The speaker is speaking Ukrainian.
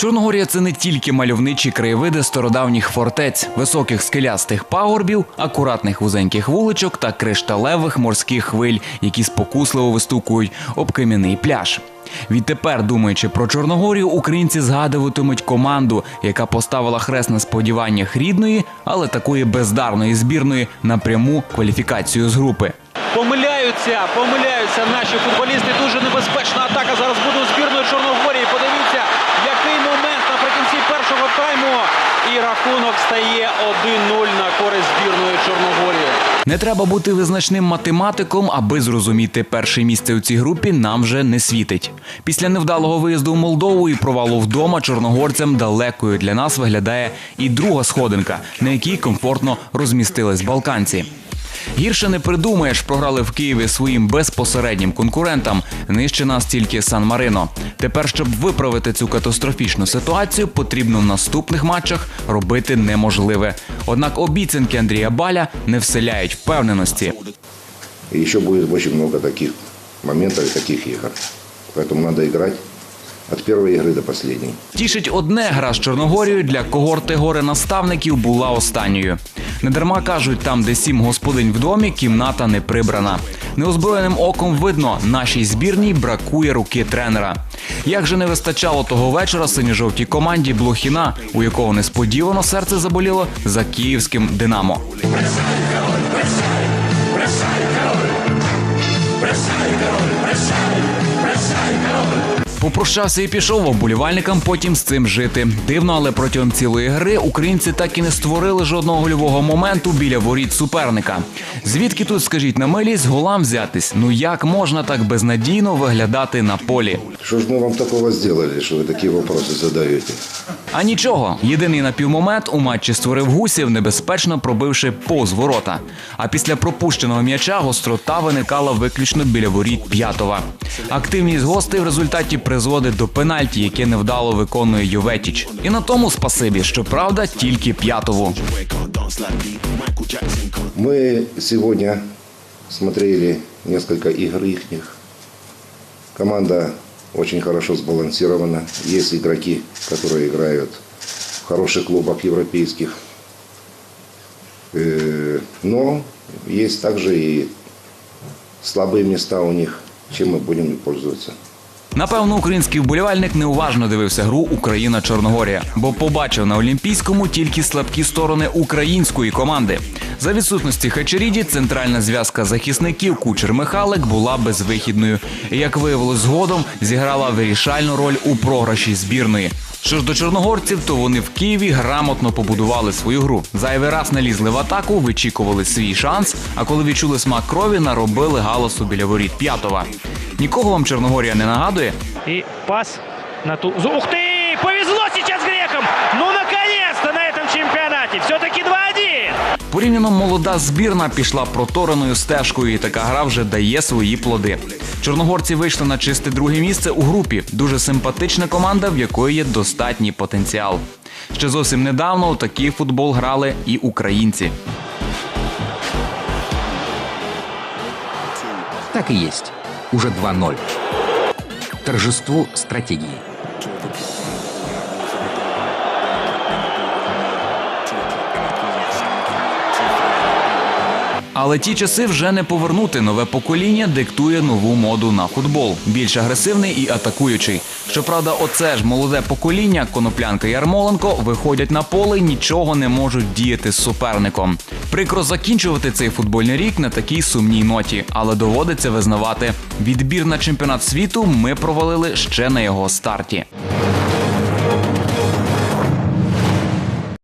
Чорногорія це не тільки мальовничі краєвиди стародавніх фортець, високих скелястих пагорбів, акуратних вузеньких вуличок та кришталевих морських хвиль, які спокусливо вистукують об кам'яний пляж. Відтепер, думаючи про Чорногорію, українці згадуватимуть команду, яка поставила хрест на сподіваннях рідної, але такої бездарної збірної на пряму кваліфікацію з групи. Помиляються, помиляються наші футболісти. Дуже небезпечна атака зараз буде у збірної Чорногорії. Стає 1-0 на користь збірної Чорногорії. Не треба бути визначним математиком, аби зрозуміти, перше місце у цій групі нам вже не світить. Після невдалого виїзду в Молдову і провалу вдома чорногорцям далекою для нас виглядає і друга сходинка, на якій комфортно розмістились балканці. Гірше не придумаєш, програли в Києві своїм безпосереднім конкурентам. Нижче нас тільки Сан Марино. Тепер, щоб виправити цю катастрофічну ситуацію, потрібно в наступних матчах робити неможливе. Однак обіцянки Андрія Баля не вселяють впевненості. И еще будет очень много таких моментов и таких игр. Поэтому надо играть от первой игры до последней. Тішить одне гра з Чорногорією для когорти горе наставників була останньою. Недарма кажуть, там, де сім господинь в домі, кімната не прибрана. Неозброєним оком видно, нашій збірній бракує руки тренера. Як же не вистачало того вечора синьо-жовтій команді Блохіна, у якого несподівано серце заболіло за київським Динамо Попрощався і пішов, а вболівальникам потім з цим жити. Дивно, але протягом цілої гри українці так і не створили жодного гольового моменту біля воріт суперника. Звідки тут, скажіть на милість, голам взятись? Ну як можна так безнадійно виглядати на полі? Что же мы вам такого сделали, что вы такие вопросы задаете? А нічого, єдиний напівмомент у матчі створив гусів, небезпечно пробивши повз ворота. А після пропущеного м'яча гострота виникала виключно біля воріт п'ятова. Активність гостей в результаті призводить до пенальті, яке невдало виконує Юветіч. І на тому спасибі, щоправда, тільки п'ятову. Мы сегодня смотрели несколько игр ихних. Команда очень хорошо сбалансирована. Есть игроки, которые играют в хороших клубах европейских. Э, Но есть также и слабые места у них, чем мы будем пользоваться. Напевно, український вболівальник неуважно дивився гру Україна-Чорногорія, бо побачив на Олімпійському тільки слабкі сторони української команди. За відсутності Хачеріді центральна зв'язка захисників Кучер Михалик була безвихідною. Як виявилось згодом, зіграла вирішальну роль у програші збірної. Що ж до чорногорців, то вони в Києві грамотно побудували свою гру. Зайвий раз налізли в атаку, вичікували свій шанс. А коли відчули смак крові, наробили галасу біля воріт п'ятова. Нікого вам Чорногорія не нагадує? И пас на ту... Ух ты! Повезло сейчас грекам! Ну, наконец-то на этом чемпионате! Все-таки 2-1! Порівняно молода збірна пішла протореною стежкою, і така гра вже дає свої плоди. Чорногорці вийшли на чисте друге місце у групі. Дуже симпатична команда, в якої є достатній потенціал. Ще зовсім недавно у такий футбол грали і українці. Так и есть. Уже 2-0. Торжество стратегии. Але ті часи вже не повернути. Нове покоління диктує нову моду на футбол. Більш агресивний і атакуючий. Щоправда, оце ж молоде покоління, коноплянка Ярмоленко, виходять на поле нічого не можуть діяти з суперником. Прикро закінчувати цей футбольний рік на такій сумній ноті, але доводиться визнавати, відбір на чемпіонат світу ми провалили ще на його старті.